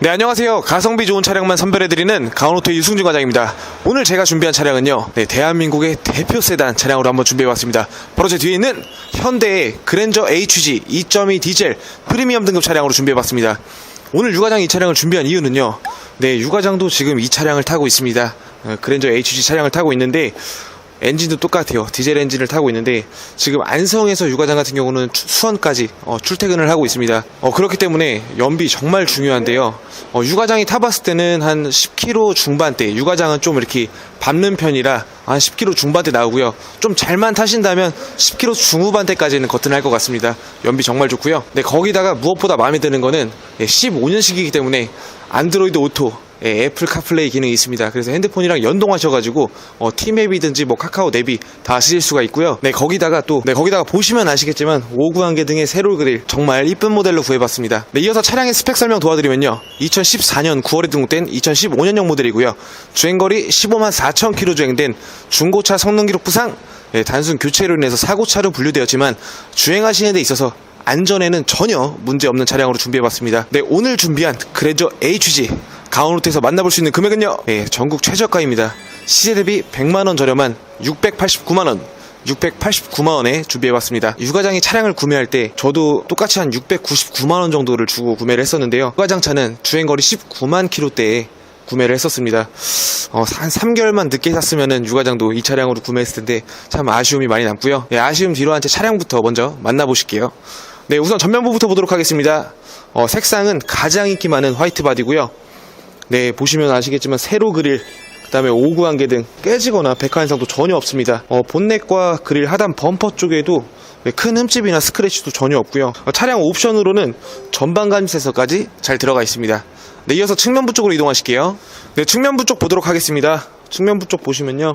네, 안녕하세요. 가성비 좋은 차량만 선별해드리는 강원오토 유승준 과장입니다. 오늘 제가 준비한 차량은요, 네, 대한민국의 대표 세단 차량으로 한번 준비해봤습니다. 바로 제 뒤에 있는 현대의 그랜저 HG 2.2 디젤 프리미엄 등급 차량으로 준비해봤습니다. 오늘 유과장이 이 차량을 준비한 이유는요, 네, 유과장도 지금 이 차량을 타고 있습니다. 어, 그랜저 HG 차량을 타고 있는데, 엔진도 똑같아요. 디젤 엔진을 타고 있는데 지금 안성에서 유과장 같은 경우는 추- 수원까지 어, 출퇴근을 하고 있습니다. 어, 그렇기 때문에 연비 정말 중요한데요. 어, 유과장이 타봤을 때는 한 10km 중반대, 유과장은 좀 이렇게 밟는 편이라 한 10km 중반대 나오고요. 좀 잘만 타신다면 10km 중후반대까지는 거뜬할 것 같습니다. 연비 정말 좋고요. 네, 거기다가 무엇보다 마음에 드는 거는 15년식이기 때문에 안드로이드 오토 예, 애플 카플레이 기능이 있습니다. 그래서 핸드폰이랑 연동하셔가지고 어, 티맵이든지 뭐 카카오 내비 다 쓰실 수가 있고요. 네 거기다가 또 네, 거기다가 보시면 아시겠지만 5구한개 등의 세로 그릴 정말 이쁜 모델로 구해봤습니다. 네 이어서 차량의 스펙 설명 도와드리면요. 2014년 9월에 등록된 2015년형 모델이고요. 주행거리 15만 4천 킬로 주행된 중고차 성능 기록 부상 예, 단순 교체로 인해서 사고차로 분류되었지만 주행하시는 데 있어서 안전에는 전혀 문제 없는 차량으로 준비해봤습니다. 네, 오늘 준비한 그랜저 HG 강원호텔에서 만나볼 수 있는 금액은요. 네, 전국 최저가입니다. 시세 대비 100만원 저렴한 689만원. 689만원에 준비해봤습니다. 유가장이 차량을 구매할 때 저도 똑같이 한 699만원 정도를 주고 구매를 했었는데요. 유가장 차는 주행거리 19만 킬로대에 구매를 했었습니다. 어, 한 3개월만 늦게 샀으면은 유가장도 이 차량으로 구매했을 텐데 참 아쉬움이 많이 남고요. 네, 아쉬움 뒤로 한 채 차량부터 먼저 만나보실게요. 네, 우선 전면부부터 보도록 하겠습니다. 어, 색상은 가장 인기 많은 화이트 바디고요. 네, 보시면 아시겠지만 세로 그릴 그다음에 오구 한개 등 깨지거나 백화 현상도 전혀 없습니다. 어, 본넷과 그릴 하단 범퍼 쪽에도 네, 큰 흠집이나 스크래치도 전혀 없고요. 어, 차량 옵션으로는 전방 감지 센서까지 잘 들어가 있습니다. 네, 이어서 측면부 쪽으로 이동하실게요. 네, 측면부 쪽 보도록 하겠습니다. 측면부 쪽 보시면요.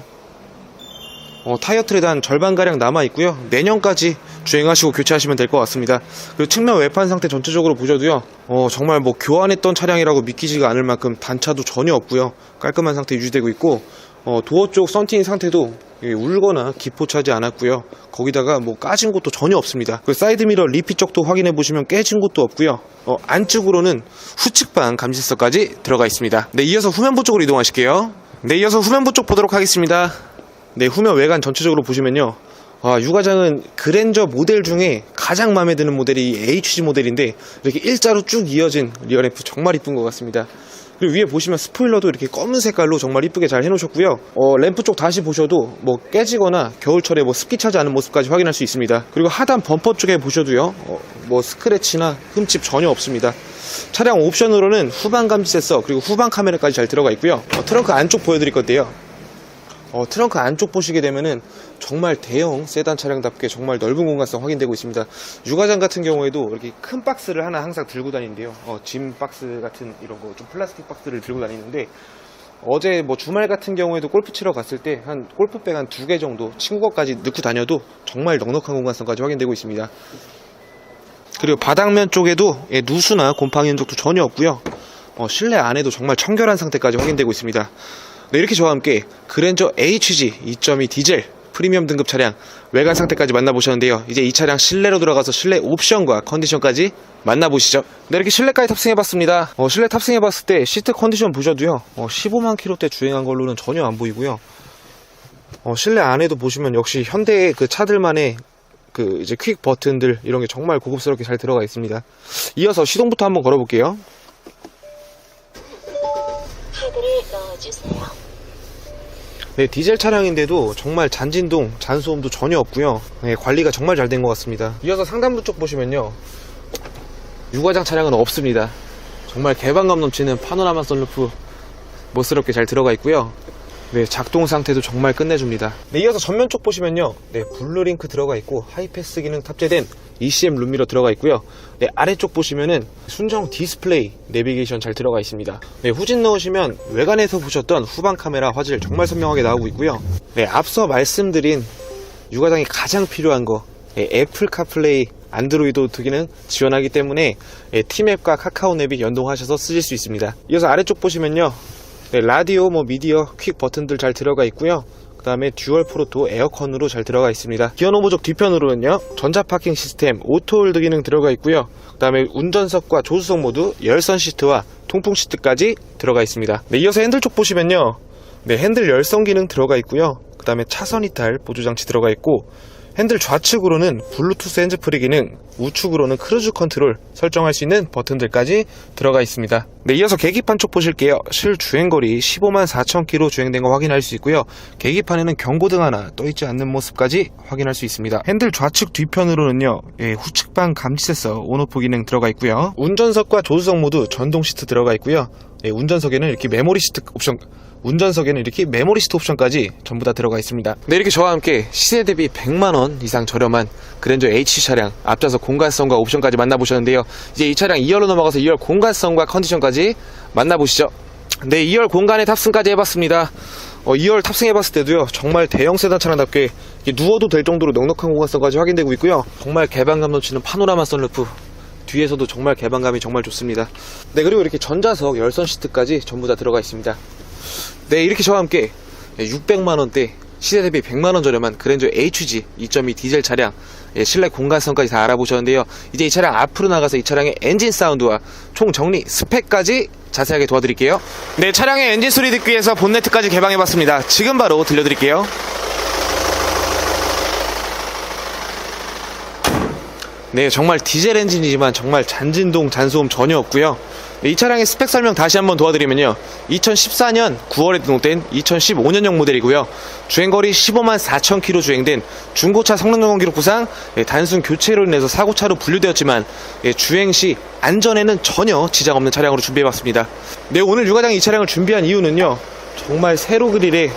어, 타이어 트레드 한 절반가량 남아있고요. 내년까지 주행하시고 교체하시면 될 것 같습니다. 그리고 측면 외판 상태 전체적으로 보셔도요. 어, 정말 뭐 교환했던 차량이라고 믿기지가 않을 만큼 단차도 전혀 없고요. 깔끔한 상태 유지되고 있고 어, 도어 쪽 썬팅 상태도 예, 울거나 기포 차지 않았고요. 거기다가 뭐 까진 곳도 전혀 없습니다. 그 사이드 미러 리피 쪽도 확인해 보시면 깨진 곳도 없고요. 어, 안쪽으로는 후측방 감지서까지 들어가 있습니다. 네, 이어서 후면부 쪽으로 이동하실게요. 네, 이어서 후면부 쪽 보도록 하겠습니다. 네, 후면 외관 전체적으로 보시면요. 아, 유가장은 그랜저 모델 중에 가장 마음에 드는 모델이 이 HG 모델인데 이렇게 일자로 쭉 이어진 리어램프 정말 이쁜 것 같습니다. 그리고 위에 보시면 스포일러도 이렇게 검은 색깔로 정말 이쁘게 잘 해놓으셨고요. 어, 램프 쪽 다시 보셔도 뭐 깨지거나 겨울철에 뭐 습기 차지 않은 모습까지 확인할 수 있습니다. 그리고 하단 범퍼 쪽에 보셔도요. 어, 뭐 스크래치나 흠집 전혀 없습니다. 차량 옵션으로는 후방 감지 센서 그리고 후방 카메라까지 잘 들어가 있고요. 어, 트렁크 안쪽 보여드릴 건데요. 어, 트렁크 안쪽 보시게 되면은 정말 대형 세단 차량답게 정말 넓은 공간성 확인되고 있습니다. 유가장 같은 경우에도 이렇게 큰 박스를 하나 항상 들고 다니는데요. 어, 짐 박스 같은 이런 거 좀 플라스틱 박스를 들고 다니는데 어제 뭐 주말 같은 경우에도 골프 치러 갔을 때 한 골프백 한 두 개 정도 친구 것까지 넣고 다녀도 정말 넉넉한 공간성까지 확인되고 있습니다. 그리고 바닥면 쪽에도 예, 누수나 곰팡이 흔적도 전혀 없고요. 어, 실내 안에도 정말 청결한 상태까지 확인되고 있습니다. 네, 이렇게 저와 함께 그랜저 HG 2.2 디젤 프리미엄 등급 차량 외관 상태까지 만나보셨는데요. 이제 이 차량 실내로 들어가서 실내 옵션과 컨디션까지 만나보시죠. 네, 이렇게 실내까지 탑승해봤습니다. 어, 실내 탑승해봤을 때 시트 컨디션 보셔도요. 어, 15만 킬로대 주행한 걸로는 전혀 안 보이고요. 어, 실내 안에도 보시면 역시 현대의 그 차들만의 그 이제 퀵 버튼들 이런 게 정말 고급스럽게 잘 들어가 있습니다. 이어서 시동부터 한번 걸어볼게요. 카드를 넣어주세요. 네, 디젤 차량인데도 정말 잔진동, 잔소음도 전혀 없고요. 네, 관리가 정말 잘 된 것 같습니다. 이어서 상단부 쪽 보시면요. 유과장 차량은 없습니다. 정말 개방감 넘치는 파노라마 썬루프 멋스럽게 잘 들어가 있고요. 네, 작동 상태도 정말 끝내줍니다. 네, 이어서 전면 쪽 보시면요. 네, 블루링크 들어가 있고 하이패스 기능 탑재된 ECM 룸미러 들어가 있고요. 네, 아래쪽 보시면은 순정 디스플레이 내비게이션 잘 들어가 있습니다. 네, 후진 넣으시면 외관에서 보셨던 후방 카메라 화질 정말 선명하게 나오고 있고요. 네, 앞서 말씀드린 유가장이 가장 필요한 거 네, 애플 카플레이 안드로이드 오토 기능 지원하기 때문에 네, 티맵과 카카오 앱이 연동하셔서 쓰실 수 있습니다. 이어서 아래쪽 보시면요. 네, 라디오, 뭐 미디어, 퀵 버튼들 잘 들어가 있고요. 그 다음에 듀얼 프로토 에어컨으로 잘 들어가 있습니다. 기어 노보족 뒤편으로는요 전자 파킹 시스템 오토 홀드 기능 들어가 있고요. 그 다음에 운전석과 조수석 모두 열선 시트와 통풍 시트까지 들어가 있습니다. 네, 이어서 핸들 쪽 보시면요. 네, 핸들 열선 기능 들어가 있고요. 그 다음에 차선 이탈 보조 장치 들어가 있고 핸들 좌측으로는 블루투스 핸즈프리 기능, 우측으로는 크루즈 컨트롤 설정할 수 있는 버튼들까지 들어가 있습니다. 네, 이어서 계기판 쪽 보실게요. 실 주행거리 15만 4천 킬로 주행된 거 확인할 수 있고요. 계기판에는 경고등 하나 떠있지 않는 모습까지 확인할 수 있습니다. 핸들 좌측 뒤편으로는요, 예, 후측방 감지 센서 온오프 기능 들어가 있고요. 운전석과 조수석 모두 전동 시트 들어가 있고요. 예, 운전석에는 이렇게 메모리 시트 옵션 운전석에는 이렇게 메모리 시트 옵션까지 전부 다 들어가 있습니다. 네, 이렇게 저와 함께 시세 대비 100만 원 이상 저렴한 그랜저 H 차량 앞좌석 공간성과 옵션까지 만나보셨는데요. 이제 이 차량 2열로 넘어가서 2열 공간성과 컨디션까지 만나보시죠. 네, 2열 공간에 탑승까지 해봤습니다. 어, 2열 탑승해봤을 때도요, 정말 대형 세단 차량답게 누워도 될 정도로 넉넉한 공간성까지 확인되고 있고요. 정말 개방감 넘치는 파노라마 선루프. 뒤에서도 정말 개방감이 정말 좋습니다. 네, 그리고 이렇게 전자석 열선 시트까지 전부 다 들어가 있습니다. 네, 이렇게 저와 함께 600만원대 시세 대비 100만원 저렴한 그랜저 HG 2.2 디젤 차량 예, 실내 공간성까지 다 알아보셨는데요. 이제 이 차량 앞으로 나가서 이 차량의 엔진 사운드와 총 정리 스펙까지 자세하게 도와드릴게요. 네, 차량의 엔진 소리 듣기 위해서 본네트까지 개방해봤습니다. 지금 바로 들려드릴게요. 네, 정말 디젤 엔진이지만 정말 잔진동, 잔소음 전혀 없고요. 네, 이 차량의 스펙 설명 다시 한번 도와드리면요. 2014년 9월에 등록된 2015년형 모델이고요. 주행거리 15만 4천 킬로 주행된 중고차 성능 점검 기록 부상 예, 단순 교체로 인해서 사고차로 분류되었지만 예, 주행 시 안전에는 전혀 지장 없는 차량으로 준비해봤습니다. 네, 오늘 유가장 이 차량을 준비한 이유는요. 정말 세로 그릴에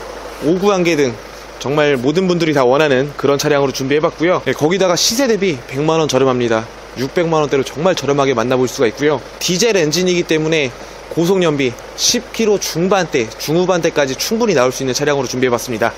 오구 안개 등 정말 모든 분들이 다 원하는 그런 차량으로 준비해봤고요. 네, 거기다가 시세 대비 100만원 저렴합니다. 600만원대로 정말 저렴하게 만나볼 수가 있고요. 디젤 엔진이기 때문에 고속연비 10km 중반대, 중후반대까지 충분히 나올 수 있는 차량으로 준비해봤습니다.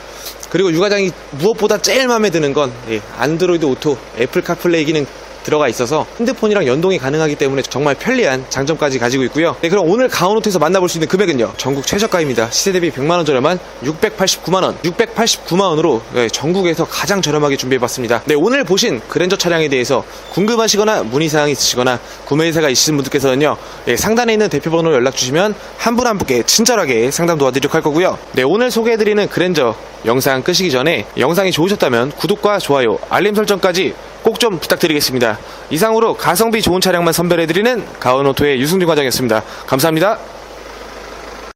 그리고 유가장이 무엇보다 제일 마음에 드는 건 예, 안드로이드 오토, 애플 카플레이 기능 들어가 있어서 핸드폰이랑 연동이 가능하기 때문에 정말 편리한 장점까지 가지고 있고요. 네, 그럼 오늘 강원호텔에서 만나볼 수 있는 금액은요. 전국 최저가입니다. 시세 대비 100만 원 저렴한 689만 원, 689만 원으로 네, 전국에서 가장 저렴하게 준비해봤습니다. 네, 오늘 보신 그랜저 차량에 대해서 궁금하시거나 문의사항 있으시거나 구매 의사가 있으신 분들께서는요. 네, 상단에 있는 대표번호로 연락 주시면 한 분 한 분께 친절하게 상담 도와드리도록 할 거고요. 네, 오늘 소개해드리는 그랜저 영상 끄시기 전에 영상이 좋으셨다면 구독과 좋아요, 알림 설정까지 꼭 좀 부탁드리겠습니다. 이상으로 가성비 좋은 차량만 선별해드리는 가온오토의 유승준 과장이었습니다. 감사합니다.